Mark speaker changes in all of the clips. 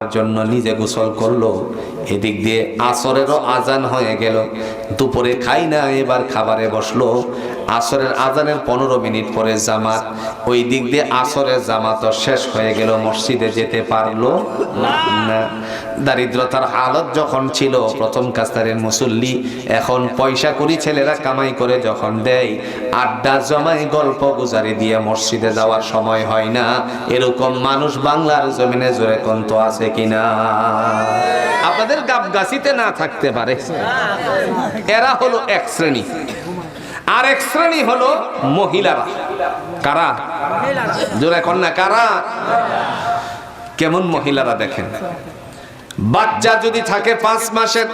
Speaker 1: জন্য নিজে গোসল করল। এদিক দিয়ে আসরেরও আজান হয়ে গেল। দুপুরে খাই না, এবার খাবারে বসল। আসরের আজানের পনেরো মিনিট পরে জামাত। ওই দিক দিয়ে আসরের জামাতও শেষ হয়ে গেল। মসজিদে যেতে পারল না। দারিদ্রতার হালত যখন ছিল, প্রথম কাস্তারের মুসল্লি এখন পয়সা করি ছেলেরা কামাই করে যখন দেয়, আড্ডা জমায় গল্প গুজারি দিয়ে মসজিদে যাওয়ার সময় হয় না। এরকম মানুষ বাংলার জমিনে জোরে কন্ত আছে কিনা? আপনাদের গাবগাছিতে না থাকতে পারে। এরা হলো এক শ্রেণি। আর এক শ্রেণি হলো মহিলারা। কারা? জোরে কন্যা কারা? কেমন মহিলারা দেখেন? বাচ্চা যদি থাকে পাঁচ মাসের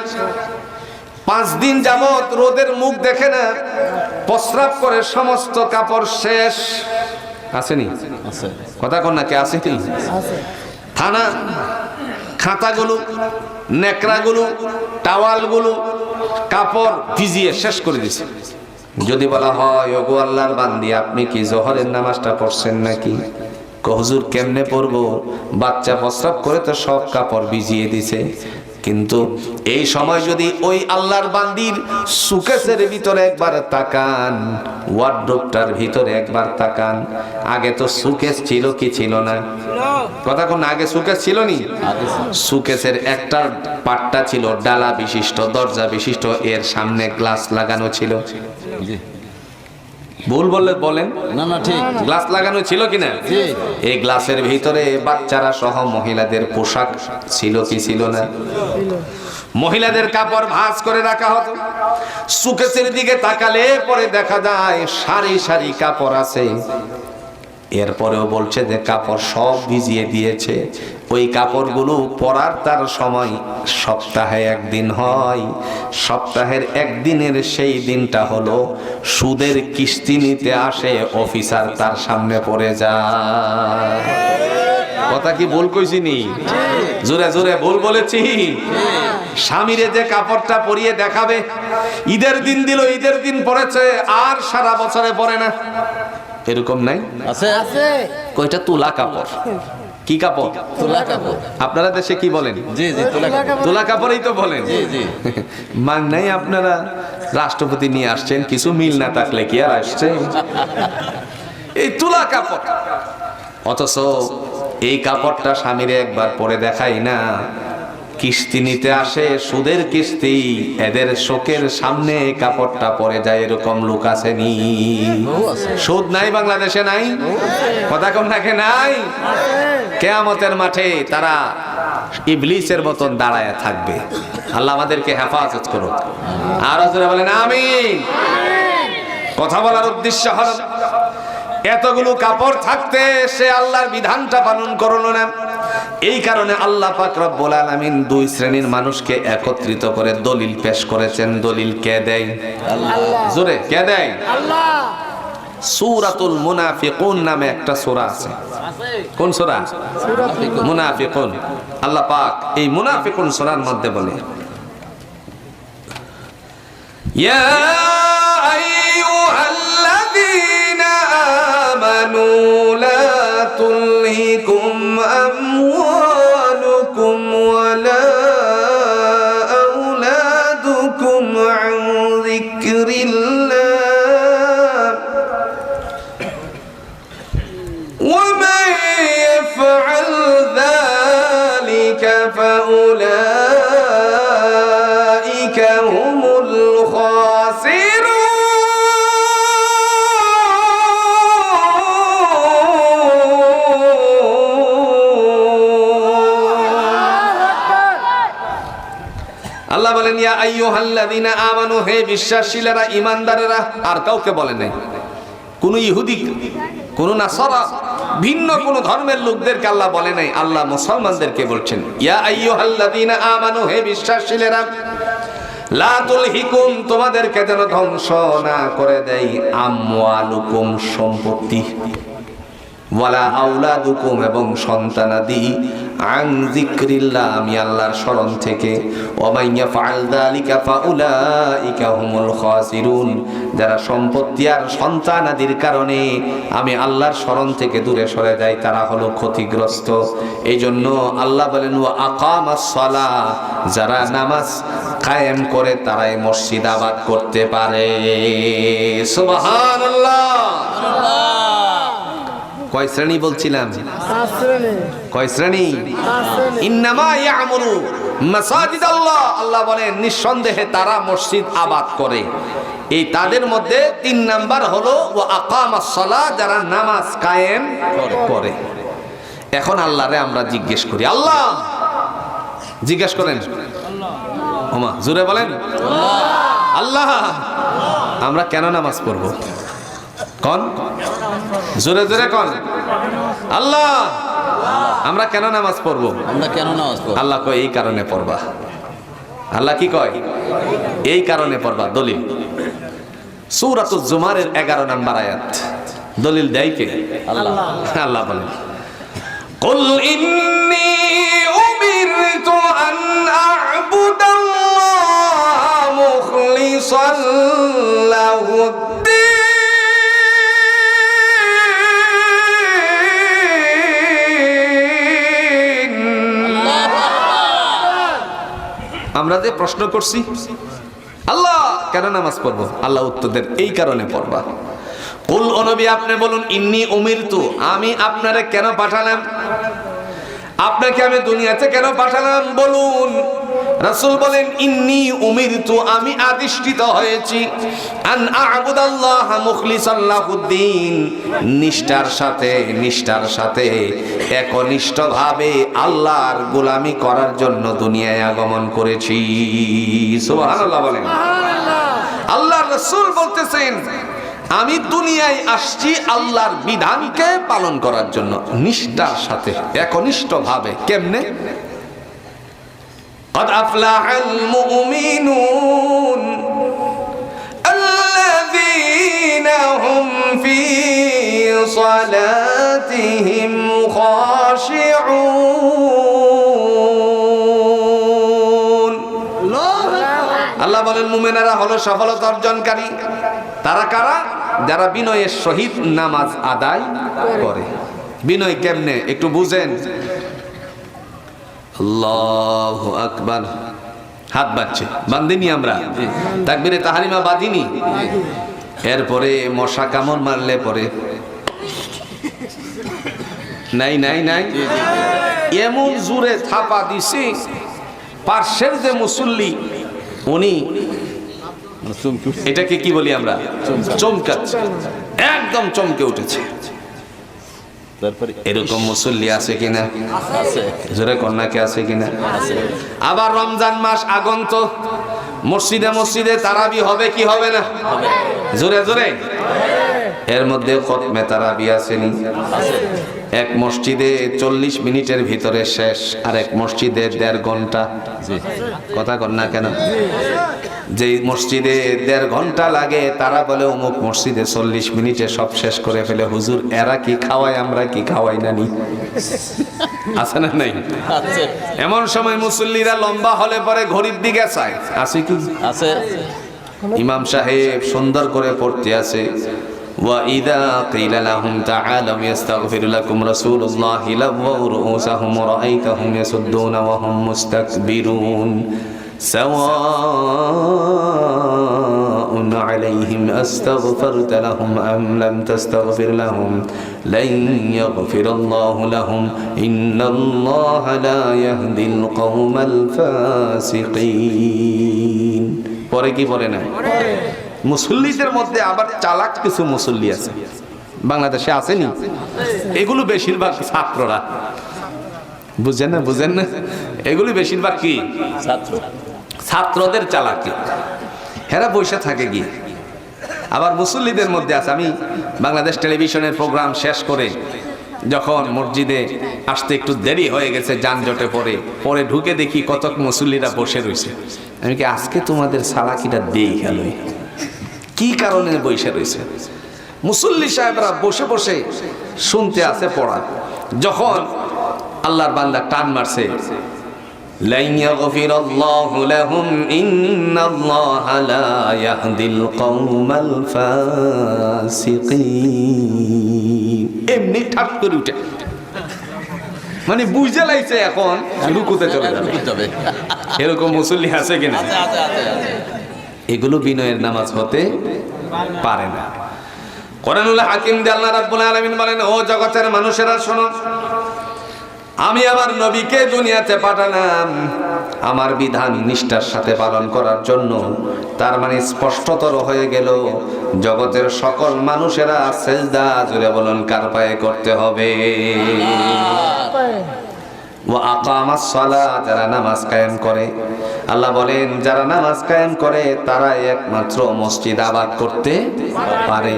Speaker 1: পাঁচ দিন যাবত রোদের মুখ দেখে না প্রস্রাব করে সমস্ত কাপড় শেষ। আসেনি? কথা কন না কে? আসেনি? থানা খাতাগুলো নেকড়াগুলো টাওয়ালগুলো কাপড় ভিজিয়ে শেষ করে দিছে। যদি বলা হয় ওগো আল্লাহর বান্দি আপনি কি জোহরের নামাজটা পড়ছেন নাকি? কহজুর কেমনে পড়ব বাচ্চা প্রস্রাব করে তো সব কাপড় ভিজিয়ে দিছে। কিন্তু এই সময় যদি ওই আল্লাহর বান্দির সুকেসের ভিতরে একবার তাকান ওয়ার্ড্রোপটার ভিতরে একবার তাকান, আগে তো সুকেস ছিল কি ছিল না? কথা কোন আগে সুকেস ছিল নি? সুকেসের একটা পাট্টা ছিল, ডালা বিশিষ্ট, দরজা বিশিষ্ট, এর সামনে গ্লাস লাগানো ছিল। ভুল বললে বলেন।
Speaker 2: না না ঠিক।
Speaker 1: গ্লাস লাগানো ছিল কিনা?
Speaker 2: জি।
Speaker 1: এই গ্লাসের ভিতরে বাচ্চারা সহ মহিলাদের পোশাক ছিল কি ছিল না? মহিলাদের কাপড় ভাঁজ করে রাখা হতো। সুকেশের দিকে তাকালে পরে দেখা যায় সারি সারি কাপড় আছে। এরপরেও বলছে যে কাপড় সব ভিজিয়ে দিয়েছে। ওই কাপড়গুলো পরার তার সময় সপ্তাহে একদিন হয়। সপ্তাহের একদিনের সেই দিনটা হলো সুদের কিস্তি নিতে আসে অফিসার তার সামনে পড়ে যায়। কথা কি ভুল কইছি নি? জোরে জোরে ভুল বলেছি। স্বামীরে যে কাপড়টা পরিয়ে দেখাবে ঈদের দিন দিল ঈদের দিন পড়েছে আর সারা বছরে পরে না। এরকম নাই?
Speaker 2: আছে। আছে।
Speaker 1: কয়টা তুলা কাপড়? কি কাপড়?
Speaker 2: তোলা কাপড়।
Speaker 1: আপনারা দেশে কি বলেন?
Speaker 2: জি জি তোলা কাপড়।
Speaker 1: কাপড়ই তো বলেন।
Speaker 2: জি জি।
Speaker 1: মান নাই আপনারা রাষ্ট্রপতি নিয়ে আসছেন কিছু মিল না থাকলে কি আর আসছেন এই তুলা কাপড়। অথচ এই কাপড়টা স্বামীরে একবার পরে দেখাই না। কিস্তি নিতে আসে, সুদের কিস্তি, এদের শোকের সামনে কাপড়টা পরে যায়, এরকম লোক আসেনি। সুদ নাই, বাংলাদেশে নাই? কথা কোন নাকি নাই? কেয়ামতের মাঠে তারা ইবলিসের মতন দাঁড়ায় থাকবে। আল্লাহ আমাদেরকে হেফাজত করুক। আর জোরে বলেন, আমিন। কথা বলার উদ্দেশ্য হল, এতগুলো কাপড় থাকতে সে আল্লাহর বিধানটা পালন করল না। এই কারণে আল্লাহ পাক রব্বুল আলামিন দুই শ্রেণির মানুষকে একত্রিত করে দলিল পেশ করেছেন। দলিল কে দেয়? জোরে কে দেয়? আল্লাহ। সূরাতুল মুনাফিকুন নামে একটা সূরা আছে। কোন সূরা? মুনাফিকুন। আল্লাহ পাক এই মুনাফিকুন সূরার মধ্যে বলে ইয়া আমানু, হে ঈমানদারেরা, আর কাউকে বলেন নাই। কোন ইহুদি, কোন ভিন্ন কোন ধর্মের লোকদেরকে আল্লাহ বলে নাই। আল্লাহ মুসলমানদেরকে বলছেন আমানু, হে তোমাদেরকে যেন ধ্বংস না করে দেয় সম্পত্তি, ওয়ালা এবং সন্তানাদি আন আমি আল্লাহর স্মরণ থেকে ওয়া মান ইয়াফআল যালিকা ফাউলাইকা হুমুল যারা সম্পত্তি আর সন্তানাদির কারণে আমি আল্লাহর স্মরণ থেকে দূরে সরে যাই, তারা হলো ক্ষতিগ্রস্ত। এই জন্য আল্লাহ বলেন ও আকামাস সালা যারা নামাজ কায়েম করে, তারাই মসজিদ আবাদ করতে পারে। সুবহানাল্লাহ। কয় শ্রেণি বলছিলাম? কয় শ্রেণি? ইন্নামা ইয়ামুরু মাসাজিদ আল্লাহ আল্লাহ বলেন নিঃসন্দেহে তারা মসজিদ আবাদ করে। এই তাদের মধ্যে তিন নাম্বার হলো ও আকামাস সালাহ যারা নামাজ কায়েম করে। এখন আল্লাহরে আমরা জিজ্ঞেস করি আল্লাহ! জিজ্ঞেস করেন। ওমা জোরে বলেন। আল্লাহ! আমরা কেন নামাজ পড়ব? কন? জোরে জোরে কন আল্লাহ আমরা কেন নামাজ পড়বো
Speaker 2: আমরা কেন নামাজ পড়ব
Speaker 1: আল্লাহ কয় এই কারণে পড়বা আল্লাহ কি কয় এই কারণে পড়বা দলিল সূরাতুজ জুমারের 11 নাম্বার আয়াত দলিল দেয় কে
Speaker 2: আল্লাহ
Speaker 1: আল্লাহ বলেন قل إني أمرت أن أعبد الله مخلصا له الدين আমরা যে প্রশ্ন করছি, আল্লাহ কেন নামাজ পড়ব? আল্লাহ উত্তর দেন, এই কারণে পড়বা। কুল অনবী আপনি বলুন, ইন্নি উমিরতু আমি আপনারে কেন পাঠালাম? আপনাকে আমি দুনিয়াতে কেন পাঠালাম? বলুন। রাসূল বলেন ইন্নি উমিরতু আমি আদিষ্ঠিত হয়েছি। আন আ'বুদাল্লাহ মুখলিসান লাহুদ্দিন। নিষ্ঠার সাথে নিষ্ঠার সাথে একনিষ্ঠভাবে আল্লাহর গোলামি করার জন্য দুনিয়ায় আগমন করেছি। সুবহানাল্লাহ বলেন। আল্লাহ রসুল বলতেছেন আমি দুনিয়ায় আসছি আল্লাহর বিধানকে পালন করার জন্য নিষ্ঠার সাথে একনিষ্ঠভাবে। কেমনে? قد أفلح المؤمنون الذين هم في صلاتهم خاشعون আল্লাহ বলেন মুমেনারা হলো সফলতা অর্জনকারী তারা কারা যারা বিনয়ের সহিত নামাজ আদায় করে বিনয় কেমনে একটু বুঝেন আল্লাহ আকবার। হাত বাড়ছে। বান্দিনি আমরা। তাকবিরে তাহারিমা বাঁধিনি। এরপরে মশা কামড় মারলে পরে। নাই নাই নাই। এমন জুড়ে থাপা দিছি পার্শ্বের যে মুসল্লি উনি এটাকে কি বলি আমরা? চমকাচ্ছে। একদম চমকে উঠেছে। এরকম মুসল্লি আছে কিনা?
Speaker 2: আছে।
Speaker 1: জোরে কন্যাকে আছে কিনা?
Speaker 2: আছে।
Speaker 1: আবার রমজান মাস আগন্ত। মসজিদে মসজিদে তারাবি হবে কি হবে না? জোরে জোরে। এর মধ্যে খতমে তারাবি আসেনি।
Speaker 2: আছে
Speaker 1: এক মসজিদে চল্লিশ মিনিটের ভিতরে শেষ আর এক মসজিদে দেড়
Speaker 2: ঘণ্টা।
Speaker 1: কথা কর না কেন? যে মসজিদে দেড় ঘণ্টা লাগে তারা বলে অমুক মসজিদে চল্লিশ মিনিটে সব শেষ করে ফেলে। হুজুর এরা কি খাওয়ায় আমরা কি খাওয়াই না নি? আছে না নাই? এমন সময় মুসল্লিরা লম্বা হলে পরে ঘড়ির দিকে চায়। আছে কি?
Speaker 2: আছে।
Speaker 1: ইমাম সাহেব সুন্দর করে পড়তে আছে। وإذا قيل لهم تعالوا يستغفر لكم رسول الله لووا رؤوسهم ورأيتهم يصدون وهم مستكبرون سواء عليهم أستغفرت لهم أم لم تستغفر لهم لن يغفر الله لهم إن الله لا يهدي القوم الفاسقين পরে কি পরে না মুসল্লিদের মধ্যে আবার চালাক কিছু মুসল্লি আছে। বাংলাদেশে আসেনি? এগুলো বেশিরভাগ ছাত্ররা। বুঝেন না বুঝেন না? এগুলি বেশিরভাগ কি?
Speaker 2: ছাত্র
Speaker 1: ছাত্রদের চালাকি। হেরা বসে থাকে কি আবার মুসল্লিদের মধ্যে আছে। আমি বাংলাদেশ টেলিভিশনের প্রোগ্রাম শেষ করে যখন মসজিদে আসতে একটু দেরি হয়ে গেছে যানজটে পরে পরে ঢুকে দেখি কতক মুসল্লিরা বসে রয়েছে। আমি কি আজকে তোমাদের সালাকিটা দেই খেলোই কি কারণে বসে রয়েছে? মুসল্লি সাহেবরা বসে বসে শুনতে আছে পড়া। যখন আল্লাহর বান্দা টান মারছে এমনি করে উঠে। মানে বুঝে লাগছে এখন রুকুতে চলে যাবে। এরকম মুসল্লি আছে কিনা? এগুলো বিনয়ের নামাজ হতে পারে না। কোরআনুল হাকিম দিয়ে আল্লাহ রাব্বুল আলামিন বলেন, ও জগতের মানুষেরা, শোনো, আমি আমার নবীকে দুনিয়াতে পাঠালাম। আমার বিধান নিষ্ঠার সাথে পালন করার জন্য। তার মানে স্পষ্টতর হয়ে গেল, জগতের সকল মানুষেরা সেজদা জুড়ে বলুন, কার পায়ে করতে হবে? ও আকামাস সালাহ যারা নামাজ কায়েম করে। আল্লাহ বলেন যারা নামাজ কায়েম করে তারা একমাত্র মসজিদ আবাদ করতে পারে।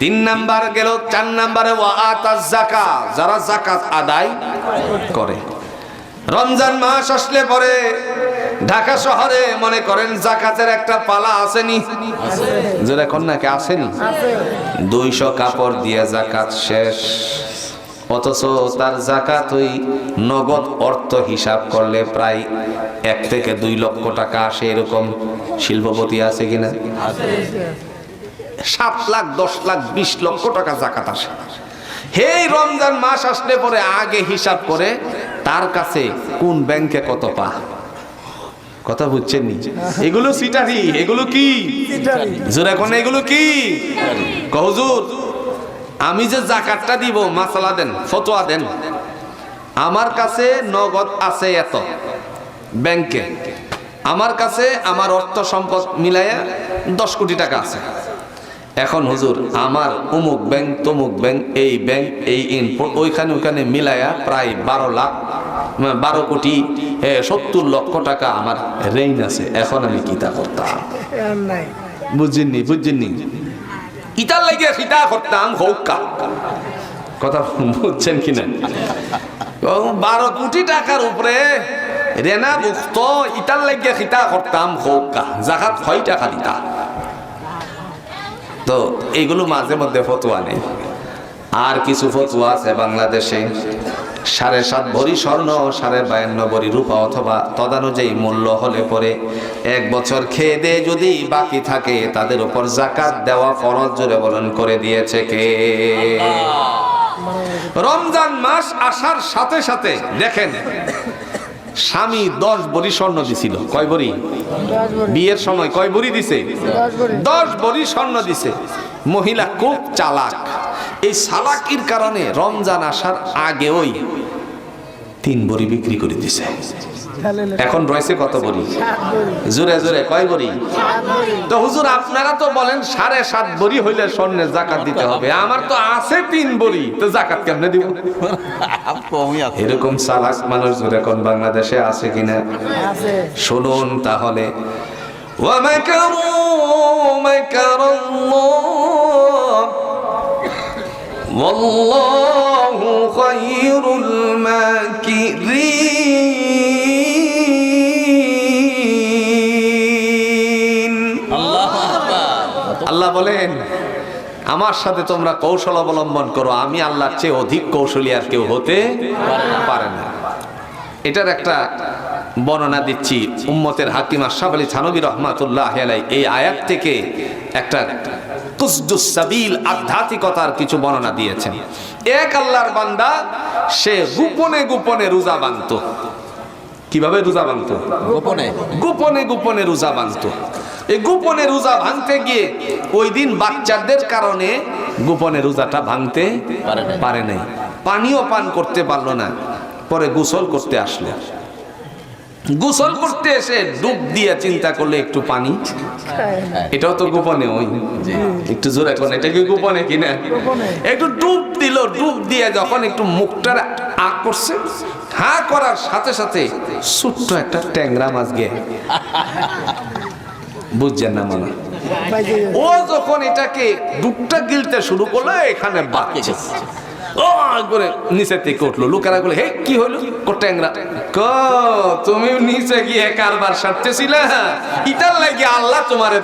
Speaker 1: তিন নাম্বার গেল চার নাম্বারে ওয়া আতাজ জাকা যারা জাকাত আদায় করে। রমজান মাস আসলে পরে ঢাকা শহরে মনে করেন জাকাতের একটা পালা আসেনি। যেটা কন্যাকে আসেনি? দুইশো কাপড় দিয়ে জাকাত শেষ। অথচ তার জাকাত ওই নগদ অর্থ হিসাব করলে প্রায় এক থেকে দুই লক্ষ টাকা আসে এরকম শিল্পপতি আছে কিনা? সাত লাখ, দশ লাখ, বিশ লক্ষ টাকা জাকাত আসে। হেই রমজান মাস আসলে পরে আগে হিসাব করে তার কাছে কোন ব্যাংকে কত পা? কথা বুঝছেন নি? এগুলো সিটারি, এগুলো কি? জোরে কোন, এগুলো কি? কহজুর আমি যে জাকাতটা দিব মাসালা দেন ফতোয়া দেন আমার কাছে নগদ আছে এত ব্যাংকে। আমার কাছে আমার অর্থ সম্পদ মিলাইয়া দশ কোটি টাকা আছে। এখন হুজুর আমার অমুক ব্যাংক তমুক ব্যাংক এই ব্যাংক এই ইন ওইখানে ওইখানে মিলাইয়া প্রায় বারো লাখ বারো কোটি সত্তর লক্ষ টাকা আমার রেঞ্জ আছে। এখন আমি কিতা করতাম?
Speaker 3: নাই।
Speaker 1: বুঝছেননি বুঝছেননি ইটার লাগে খিতা করতাম, হৌকা। কথা বুঝছেন কিনা বারো কোটি টাকার উপরে রেনা মুক্ত ইটার লাগে খিতা করতাম, হৌকা। জাকাত ছয় টাকা দিতা তো, এইগুলো মাঝে মধ্যে ফতুয়া নেই। আর কিছু ফতুয়া আছে বাংলাদেশে। সাড়ে সাত ভরি স্বর্ণ সাড়ে বায়ান্ন ভরি রূপা অথবা তদানুযায়ী মূল্য হলে পরে এক বছর খেয়ে দিয়ে যদি বাকি থাকে তাদের উপর জাকাত দেওয়া ফরজ জোরে বলন করে দিয়েছে কে? রমজান মাস আসার সাথে সাথে দেখেন স্বামী দশ বড়ি স্বর্ণ দিছিল। কয় বড়ি? বিয়ের সময় কয় বড়ি দিছে?
Speaker 3: দশ বড়ি
Speaker 1: স্বর্ণ দিছে। মহিলা খুব চালাক। এই চালাকির কারণে রমজান আসার আগে ওই তিন বড়ি বিক্রি করে দিছে। এখন রয়েছে কত বড়ি
Speaker 3: সাত বড়ি
Speaker 1: জোরে জোরে কয় বড়ি
Speaker 3: সাত বড়ি
Speaker 1: তো হুজুর আপনারা তো বলেন সাড়ে সাত বড়ি হইলে স্বর্ণের জাকাত দিতে হবে আমার তো আছে তিন বড়ি তো জাকাত কেমনে দিব
Speaker 2: কমই আছে
Speaker 1: এরকম চালাক মানুষ জোরে কোন বাংলাদেশে আছে কিনা
Speaker 3: আছে
Speaker 1: শুনুন তাহলে ومكروا مكر الله والله خير الماكرين বলেন আমার সাথে তোমরা কৌশল অবলম্বন করো আমি আল্লাহর চেয়ে অধিক কৌশলী আর কেউ হতে পারে না। এটার একটা বর্ণনা দিচ্ছি উম্মতের হাকিম আশরাফ আলী থানবী রহমাতুল্লাহ আলাই এই আয়াত থেকে একটা কুসদুস আধ্যাত্মিকতার কিছু বর্ণনা দিয়েছেন। এক আল্লাহর বান্দা সে গোপনে গোপনে রোজা বাঁধত। কীভাবে রোজা বাঁধত?
Speaker 2: গোপনে।
Speaker 1: গোপনে গোপনে রোজা ভাঙতো এই গোপনে রোজা ভাঙতে গিয়ে ওই দিন বাচ্চাদের কারণে গোপনে রোজাটা ভাঙতে
Speaker 2: পারে নাই।
Speaker 1: পানিও পান করতে পারল না। পরে গোসল করতে আসলো। গোসল করতে এসে ডুব দিয়ে চিন্তা করলে একটু পানি। এটাও তো গোপনে ওই। একটু জোরে এখন এটা কি গোপনে কিনা। একটু ডুব দিল ডুব দিয়ে যখন একটু মুখটার আগ করছে হা করার সাথে সাথে ছোট্ট একটা ট্যাংরা মাছ গে বুঝছেন না মনে ও যখন এটাকে ডুবটা গিলতে শুরু করল এখানে বাচ্চা ও করে নিচে থেকে উঠল। লোকেরা বলে হে কি হইল কো ট্যাংরা। ক তুমি নিচে গিয়ে কারবার সারতেছিলে? ইটার লাগি আল্লাহ তোমারে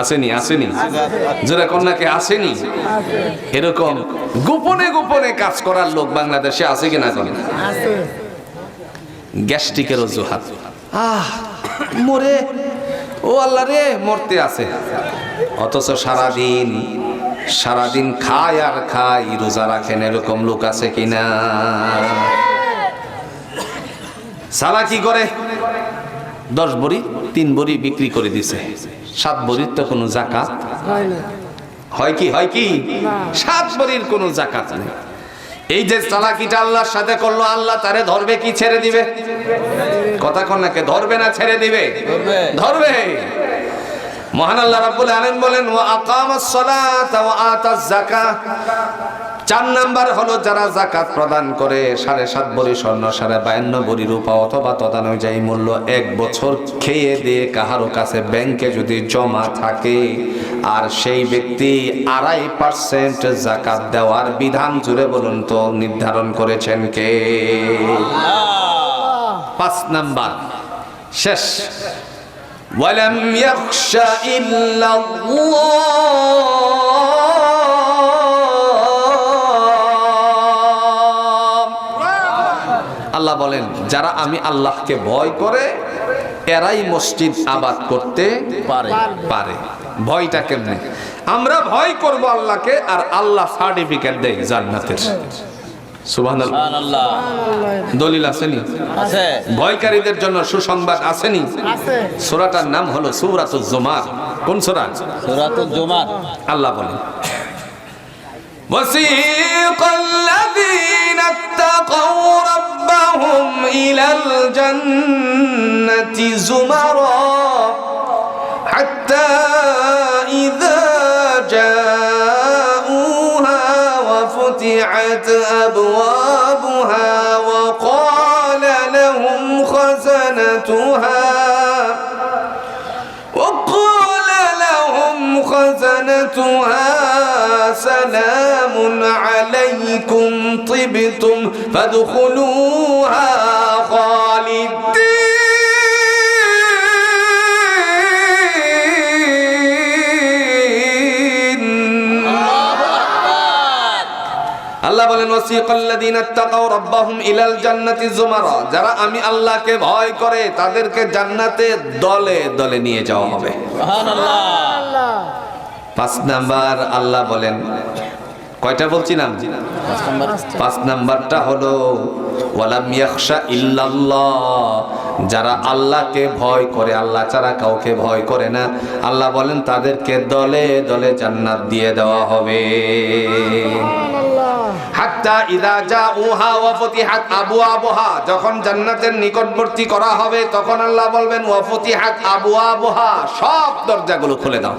Speaker 1: আসেনি আসেনি। যারা কন্যাকে আসেনি। এরকম গোপনে গোপনে কাজ করার লোক বাংলাদেশে আছে কিনা জানি গ্যাস্ট্রিকের অজুহাত আহ মরে। ও আল্লাহ রে মরতে আছে। অথচ সারাদিন সারাদিন খায় আর খায় রোজা রাখেন এরকম লোক আছে কিনা? সারা কি করে? দশ বড়ি তিন বড়ি বিক্রি করে দিছে। সাত বড়ির তো কোনো জাকাত?
Speaker 3: হয়
Speaker 1: কি হয় কি? সাত বড়ির কোনো জাকাত নেই। এই যে চালাকিটা আল্লাহর সাথে করল, আল্লাহ তারে ধরবে কি, ছেড়ে দিবে? কথা কন্যাকে ধরবে না, ছেড়ে দিবে?
Speaker 2: ধরবে।
Speaker 1: মহান আল্লাহ রাব্বুল আলামিন বলেন, ওয়া আকামাস সালাতা ওয়া আতাজ যাকাত। চার নাম্বার হলো যারা জাকাত প্রদান করে সাড়ে সাত বড়ি স্বর্ণ সাড়ে বায়ান্ন বড়ি রূপা অথবা তদানুযায়ী মূল্য এক বছর খেয়ে দিয়ে কাহারো কাছে ব্যাংকে যদি জমা থাকে আর সেই ব্যক্তি আড়াই পার্সেন্ট জাকাত দেওয়ার বিধান জুড়ে বলুন তো নির্ধারণ করেছেন কে পাঁচ নাম্বার শেষ ولم يخش إلا الله বলেন যারা আমি আল্লাহকে ভয় করে এরাই মসজিদ আবাদ করতে
Speaker 2: পারে
Speaker 1: পারে ভয়টা কেমনে আমরা ভয় করব আল্লাহকে আর আল্লাহ সার্টিফিকেট দেয় জান্নাতের সুবহানাল্লাহ
Speaker 2: সুবহানাল্লাহ
Speaker 1: দলিল আসেনি
Speaker 2: আছে
Speaker 1: ভয়কারীদের জন্য সুসংবাদ আসেনি
Speaker 3: আছে
Speaker 1: সূরাটার নাম হলো সূরাতুজ জুমার কোন সূরা
Speaker 2: সূরাতুল জুমার
Speaker 1: আল্লাহ বলেন وسيق الذين اتقوا ربهم إلى الجنة زمرا. حتى إذا جاءوها وفتحت أبوابها وقال لهم خزنتها. وقال لهم خزنتها. سلام عليكم طبتم فادخلوها خالدين আল্লাহ বলেন ওয়াসিকাল্লাযীনা ইত্তাকাউ রাব্বাহুম ইলাল জান্নাতি যুমারা যারা আমি আল্লাহকে ভয় করে তাদেরকে জান্নাতে দলে দলে নিয়ে যাওয়া হবে
Speaker 2: সুবহানাল্লাহ
Speaker 3: আল্লাহ
Speaker 1: পাঁচ নাম্বার আল্লাহ বলেন। কয়টা বলছিলাম
Speaker 2: পাঁচ
Speaker 1: নাম্বারটা হলো ইল্লাল্লাহ। যারা আল্লাহকে ভয় করে, আল্লাহ ছাড়া কাউকে ভয় করে না। আল্লাহ বলেন, তাদেরকে দলে দলে জান্নাত দিয়ে দেওয়া হবে। ফুতিহাত আবওয়াবুহা যখন জান্নাতের নিকটবর্তী করা হবে, তখন আল্লাহ বলবেন, ওয়া আবু আবহা, সব দরজাগুলো খুলে দাও।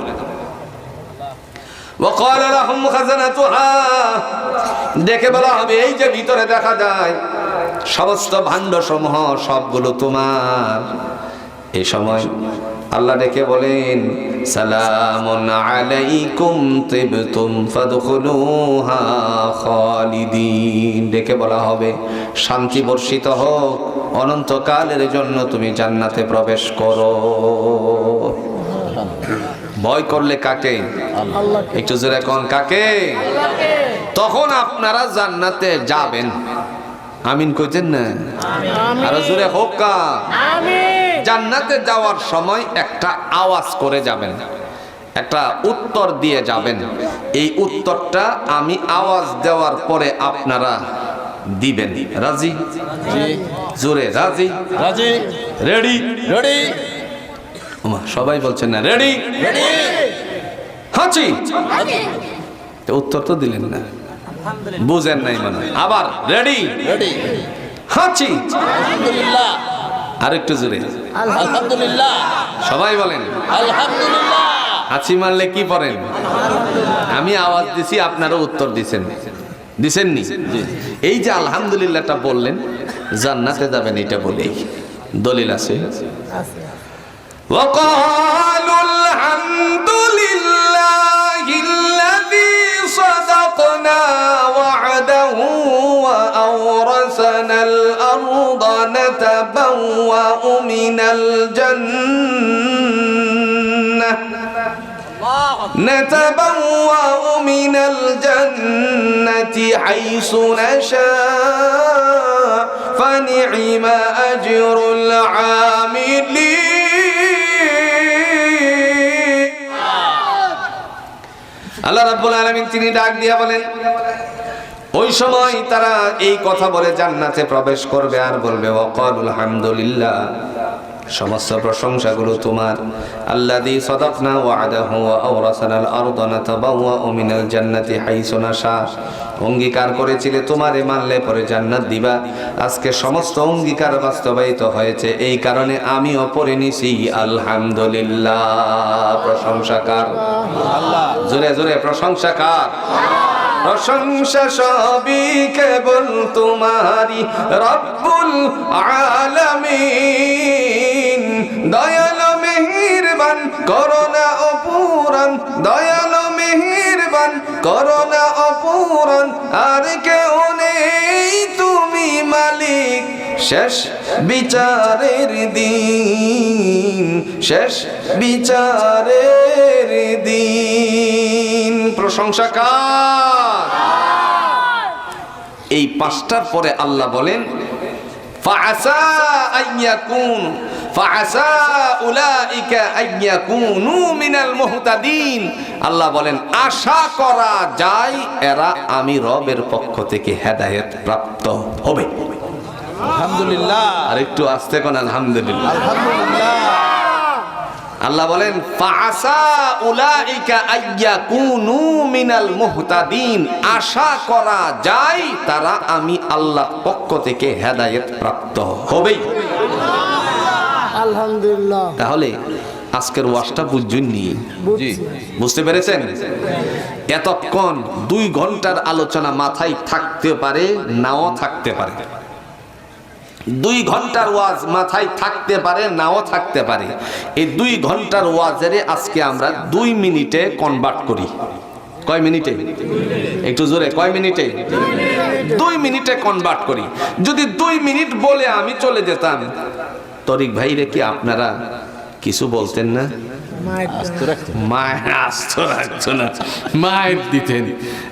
Speaker 1: وقال لهم خزنتها দেখে বলা হবে এই যে ভিতরে দেখা যায় সমস্ত ভাণ্ড সমূহ সবগুলো তোমার এই সময় আল্লাহ ডেকে বলেন সালামুন আলাইকুম তিবতুম ফাদখুলুহা খালিদিন ডেকে বলা হবে শান্তি বর্ষিত হোক অনন্তকালের জন্য তুমি জান্নাতে প্রবেশ করো ভয় করলে কাকে? একটু জোরে কোন কাকে? তখন আপনারা জান্নাতে যাবেন। আমিন কইতেন না? আরও জোরে হোক কা। জান্নাতে যাওয়ার সময় একটা আওয়াজ করে যাবেন। একটা উত্তর দিয়ে যাবেন। এই উত্তরটা আমি আওয়াজ দেওয়ার পরে আপনারা দিবেন। রাজি? জোরে রাজি?
Speaker 2: রাজি।
Speaker 1: রেডি
Speaker 2: রেডি
Speaker 1: সবাই বলছেন না রেডি?
Speaker 2: রেডি!
Speaker 1: হাঁচি! তো উত্তর তো দিলেন না। বুঝেন নাই মানে আবার রেডি?
Speaker 2: রেডি।
Speaker 1: হাঁচি!
Speaker 2: আলহামদুলিল্লাহ।
Speaker 1: আরেকটু জোরে।
Speaker 2: আলহামদুলিল্লাহ।
Speaker 1: সবাই বলেন।
Speaker 2: আলহামদুলিল্লাহ।
Speaker 1: হাঁচি মারলে কি পড়েন? আমি আওয়াজ দিছি আপনারও উত্তর দিছেন। দিছেননি? এই যে আলহামদুলিল্লাহটা বললেন জান্নাতে যাবেন এটা বলেই। দলিল আছে?
Speaker 3: আছে।
Speaker 1: وقالوا الحمد لله الذي صدقنا وعده وأورثنا الأرض نتبوأ من الجنة. نتبوأ من الجنة حيث نشاء. فنعم أجر العاملين. আল্লাহ রাব্বুল আলামিন তিনি ডাক দিয়া বলেন, ওই সময় তারা এই কথা বলে জান্নাতে প্রবেশ করবে আর বলবে ওয়াকালুল হামদুলিল্লাহ। সমস্ত প্রশংসাগুলো তোমার। আল্লাযী সাদাকনা ওয়া'দাহু ওয়া আওরাসানাল আরদা নাতাবাওয়াউ মিনাল জান্নাতি হাইসু অঙ্গীকার করেছিলে তোমারে, মানলে পরে জান্নাত দিবা। আজকে সমস্ত অঙ্গীকার বাস্তবায়িত হয়েছে, এই কারণে আমি পড়ে নিছি। আলহামদুলিল্লাহ। প্রশংসাকার। জোরে জোরে প্রশংসাকার। প্রশংসা সবই কেবল তোমারি রব্বুল আলামিন। করোনা অপূরণ, আর কেউ নেই তুমি মালিক। শেষ বিচারের দিন, শেষ বিচারের দিন। প্রশংসা কার? এই পাঁচটার পরে আল্লাহ বলেন আল্লাহ বলেন আশা করা যায় এরা আমি রবের পক্ষ থেকে হেদায়েত প্রাপ্ত হবে।
Speaker 2: আলহামদুলিল্লাহ।
Speaker 1: আর একটু আসতে কোন আলহামদুলিল্লাহ।
Speaker 2: আলহামদুলিল্লাহ।
Speaker 1: আল্লাহ বলেন ফাআসা উলাইকা আইয়াকুনু মিনাল মুহতাদিন। আশা করা যায় তারা আমি আল্লাহ পক্ষ থেকে হেদায়েত প্রাপ্ত হবেই।
Speaker 3: আলহামদুলিল্লাহ।
Speaker 1: তাহলে আজকের ওয়াজটা বুঝুননি বুঝতে পেরেছেন? এতক্ষণ দুই ঘণ্টার আলোচনা মাথায় থাকতে পারে নাও থাকতে পারে। দুই ঘণ্টার ওয়াজ মাথায় থাকতে পারে, নাও থাকতে পারে। এই দুই ঘণ্টার ওয়াজের আজকে আমরা দুই মিনিটে কনভার্ট করি। কয় মিনিটে? একটু জোরে, কয় মিনিটে? দুই মিনিটে কনভার্ট করি। যদি দুই মিনিট বলে আমি চলে যেতাম, তরিক ভাইরে কি আপনারা কিছু বলতেন না?
Speaker 3: মায়ের
Speaker 2: আস্তে
Speaker 1: আস্ত রাখতো না। মায়ের দিতেন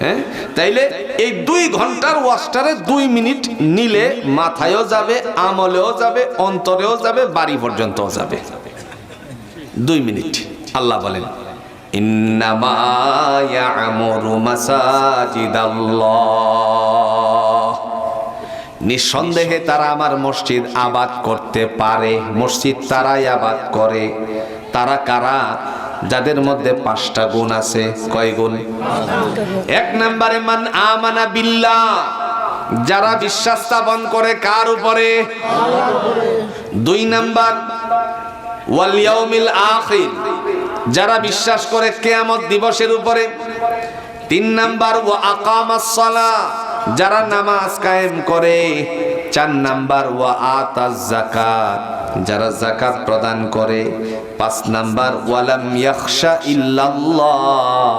Speaker 1: হ্যাঁ? তাইলে এই দুই ঘণ্টার ওয়াস্টারে দুই মিনিট নিলে মাথায়ও যাবে আমলেও যাবে অন্তরেও যাবে বাড়ি পর্যন্তও যাবে। দুই মিনিট। আল্লাহ বলেন ইন্নামা ইয়ামুরু মাসাজিদাল্লাহ। নিঃসন্দেহে তারা আমার মসজিদ আবাদ করতে পারে মসজিদ তারাই আবাদ করে। তারা কারা? যাদের মধ্যে পাঁচটা গুণ আছে, কয় গুণ? এক নম্বরে, মান আমানা বিল্লাহ। যারা বিশ্বাস স্থাপন করে কার উপরে? দুই নাম্বার, ওয়াল ইয়াউমিল আখির। যারা বিশ্বাস করে কিয়ামত দিবসের উপরে। তিন নাম্বার ও আকামাস সালাহ। যারা নামাজ কায়েম করে। চার নাম্বার ও আতাজ জাকাত যারা জাকাত প্রদান করে, পাঁচ নাম্বার ওয়ালাম ইয়াখশা ইল্লাল্লাহ।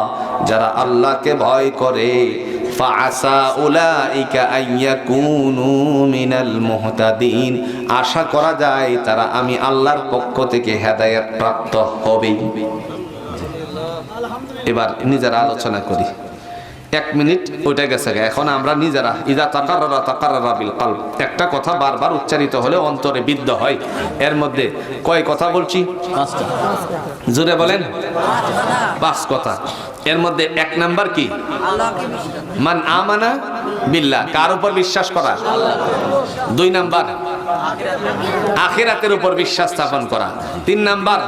Speaker 1: যারা আল্লাহকে ভয় করে আশা করা যায় তারা আমি আল্লাহর পক্ষ থেকে হেদায়েত প্রাপ্ত হবে এবার নিজেরা আলোচনা করি। এক মিনিট ওইটা গেছে এখন আমরা নিজেরা ইদা তাকাররা তাকাররা বিল কলব। একটা কথা বারবার উচ্চারিত হলে অন্তরে বিদ্ধ হয়। এর মধ্যে কয় কথা বলছি? জোরে বলেন। পাঁচ কথা। এর মধ্যে এক নাম্বার কি? মান আমানা বিল্লাহ। কার উপর বিশ্বাস করা? দুই নাম্বার। আখিরাতের উপর বিশ্বাস স্থাপন করা। তিন নাম্বার।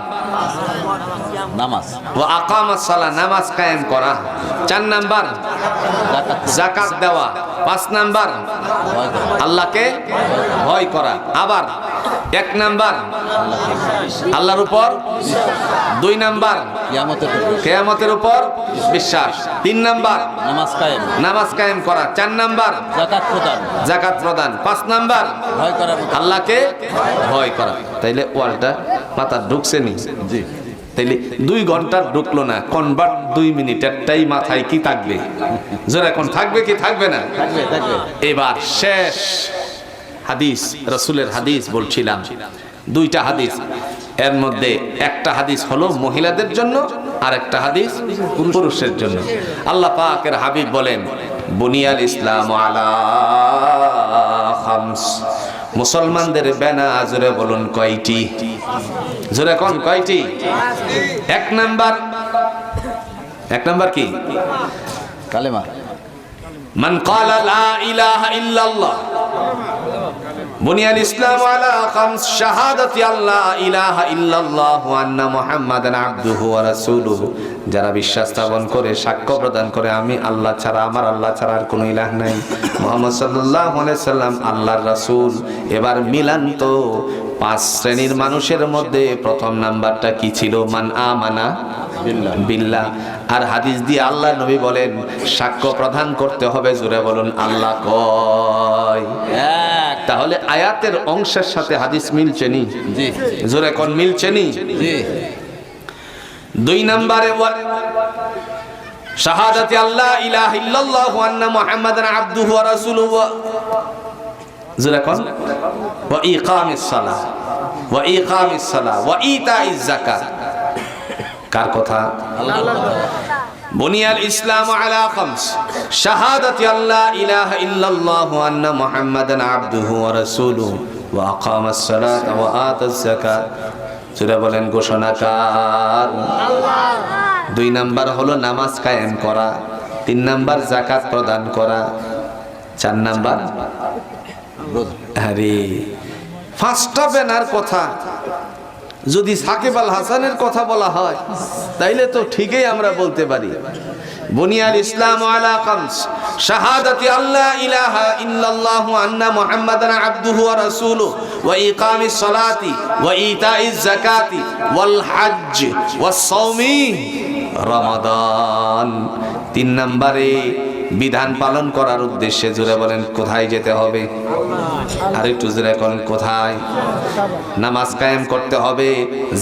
Speaker 2: নামাজ।
Speaker 1: ও আকামাস সালাহ নামাজ কায়েম করা। চার নাম্বার।
Speaker 2: জাকাত
Speaker 1: দেওয়া। পাঁচ নাম্বার আল্লাহকে ভয় করা। আবার এক নাম্বার আল্লাহর উপর দুই নাম্বার
Speaker 2: কেয়ামতের
Speaker 1: উপর বিশ্বাস। তিন নাম্বার
Speaker 2: নামাজ কায়েম।
Speaker 1: নামাজ কায়েম করা। চার নাম্বার
Speaker 2: জাকাত প্রদান।
Speaker 1: জাকাত প্রদান। পাঁচ নাম্বার
Speaker 2: ভয় করা
Speaker 1: আল্লাহকে ভয় করা। তাইলে ওয়ালটা মাথা ঢুকছে নি?
Speaker 2: জি।
Speaker 1: তাইলে দুই ঘণ্টা ঢুকলো না কনভার্ট দুই মিনিটেরটাই মাথায় কি থাকবে? জোর এখন থাকবে কি থাকবে না? এবার শেষ হাদিস রসুলের হাদিস বলছিলাম। দুইটা হাদিস এর মধ্যে একটা হাদিস হলো মহিলাদের জন্য আর একটা হাদিস পুরুষের জন্য। আল্লাহ পাকের হাবিব বলেন বুনিয়াল ইসলাম আলা খামস। মুসলমানদের বেনা জোরে বলুন কয়টি? জোরে কোন কয়টি? এক নাম্বার। এক নাম্বার কি?
Speaker 2: কালেমা।
Speaker 1: মান কালা লা ইলাহা ইল্লাল্লাহ। বুনিয়াল ইসলাম আলা খামস শাহাদাতি আল্লাহ ইলাহা ইল্লাল্লাহ আন্না মুহাম্মাদান আবদুহু ওয়া রাসূলুহু। যারা বিশ্বাস স্থাপন করে, সাক্ষ্য প্রদান করে, আমি আল্লাহ ছাড়া, আমার আল্লাহ ছাড়া আর কোনো ইলাহ নাই। মুহাম্মদ সাল্লাল্লাহু আলাইহি সাল্লাম আল্লাহর রাসূল। এবার মিলান তো পাঁচ শ্রেণির মানুষের মধ্যে প্রথম নাম্বারটা কি ছিল? মান আমানা
Speaker 2: বিল্লাহ।
Speaker 1: আর হাদিস দিয়ে আল্লাহ নবী বলেন, সাক্ষ্য প্রদান করতে হবে জুড়ে বলুন, আল্লাহ কয়।
Speaker 2: এক
Speaker 1: তাহলে আয়াতের অংশের সাথে হাদিস মিলছে নি? জোরে কোন মিলছে নি? দুই নম্বরে শাহাদাতি আল্লাহ ইলাহ ইল্লাল্লাহ আন্না মুহাম্মাদান আবদুহু ওয়া রাসূলুহু জোরে কোন? ওয়া ইকামিস সালাহ। ওয়া ইকামিস সালাহ। ওয়া ইতাইজ যাকাত। কার কথা? বুনিয়াল ইসলাম আলা খামস। শাহাদাত আল্লাহ ইলাহা ইল্লাল্লাহু আন্না মুহাম্মাদান আবদুহু ওয়া রাসূলুহু ওয়া আকামাস সালাত ওয়া আতাজ যাকাত। সেটা বলেন ঘোষণাকার। দুই নাম্বার হলো নামাজ কায়েম করা, তিন নাম্বার জাকাত প্রদান করা, চার নাম্বার আরে অফ বেনার কথা। যদি সাকিব আল হাসানের কথা বলা হয়, তাইলে তো ঠিকই আমরা বলতে পারি। বুনিয়াল ইসলাম আলা খামস শাহাদাতি আল্লাহ ইলাহা ইল্লাল্লাহ আন্না মুহাম্মাদান আবদুহু ওয়া রাসূলুহু, ওয়া ইকামিস সালাতি, ওয়া ইতাইজ যাকাতি, ওয়াল হজ্জ, ওয়াস সাওমি, রমাদান। তিন নম্বরে বিধান পালন করার উদ্দেশ্যে জুড়ে বলেন, কোথায় যেতে হবে? আর একটু জুড়ে কোন, কোথায়? নামাজ কায়েম করতে হবে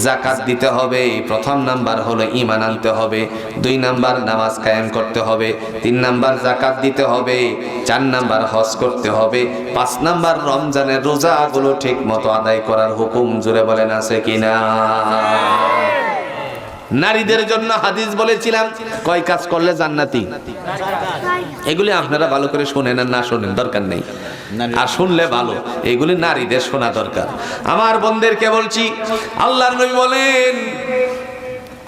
Speaker 1: জাকাত দিতে হবে, প্রথম নাম্বার হলো ইমান আনতে হবে, দুই নাম্বার নামাজ কায়েম করতে হবে, তিন নাম্বার জাকাত দিতে হবে, চার নাম্বার হজ করতে হবে, পাঁচ নাম্বার রমজানের রোজাগুলো ঠিক মতো আদায় করার হুকুম জুড়ে বলেন, আছে কিনা? নারীদের জন্য হাদিস বলেছিলাম। কয় কাজ করলে জান্নাতি? এগুলি আপনারা ভালো করে শোনেন আর না শোনেন দরকার নেই। আর শুনলে ভালো এগুলি নারীদের শোনা দরকার। আমার বোনদেরকে বলছি আল্লাহর নবী বলেন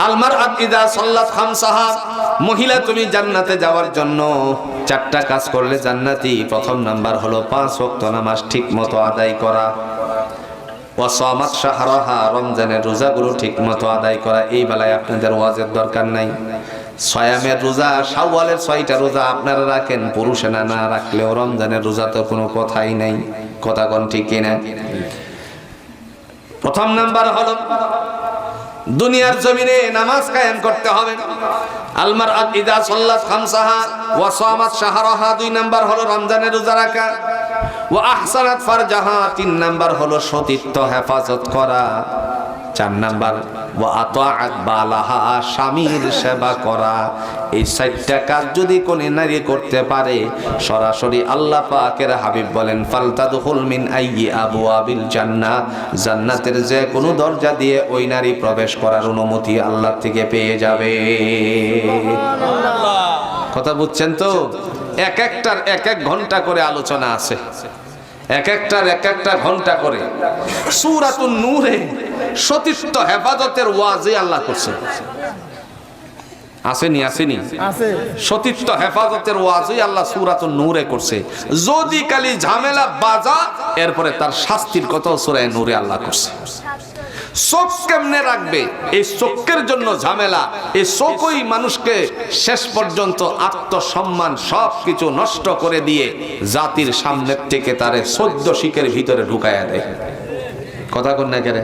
Speaker 1: আলমার আকিদা সাল্লাত খামসাহা মহিলা তুমি জান্নাতে যাওয়ার জন্য চারটা কাজ করলে জান্নাতি। প্রথম নাম্বার হলো পাঁচ ওয়াক্ত নামাজ ঠিক মতো আদায় করা। ওয়াসামাত শাহরাহা, রমজানের রোজাগুলো ঠিক মতো আদায় করা, এই বেলায় আপনাদের ওয়াজের দরকার নাই। সয়ামের রোজা, শাওয়ালের ছয়টা রোজা আপনারা রাখেন, পুরুষে না না রাখলেও রমজানের রোজা তো কোনো কথাই নাই কথা কোন ঠিক কিনা? প্রথম নাম্বার হলো, দুনিয়ার জমিনে নামাজ কায়েম করতে হবে। আলমার ইদা সাল্লাত খামসাহা ওয়া সামাত শাহরাহা, দুই নাম্বার হলো রমজানের রোজা রাখা। ও আহসানাত ফারজাহা, তিন নাম্বার হলো সতীত্ব হেফাজত করা। চার নাম্বার ও আতাআত বালাহা স্বামীর সেবা করা। এই চারটা কাজ যদি কোন নারী করতে পারে সরাসরি আল্লাহ পাকের হাবিব বলেন ফালতাদুল মিন আইয়ি আবওয়াবিল জান্নাহ। জান্নাতের যে কোনো দরজা দিয়ে ওই নারী প্রবেশ করার অনুমতি আল্লাহ থেকে পেয়ে যাবে। কথা বুঝছেন তো? এক একটার এক এক ঘণ্টা করে আলোচনা আছে। এক একটার এক একটা ঘণ্টা করে। সুরাতুন নূরে সতীত্ব হেফাজতের ওয়াজে আল্লাহ করছে আসেনি আসেনি? সতীত্ব হেফাজতের ওয়াজই আল্লাহ সুরাতুন নূরে করছে। যদি কালি ঝামেলা বাজা এরপরে তার শাস্তির কথা সুরায় নূরে আল্লাহ করছে। চোখ কেমনে রাখবে? এই চোখের জন্য ঝামেলা। এই চোখই মানুষকে শেষ পর্যন্ত আত্মসম্মান সব কিছু নষ্ট করে দিয়ে জাতির সামনের থেকে তারে সদ্য শিখের ভিতরে ঢুকাইয়া দেয়। কথা কন না কেরে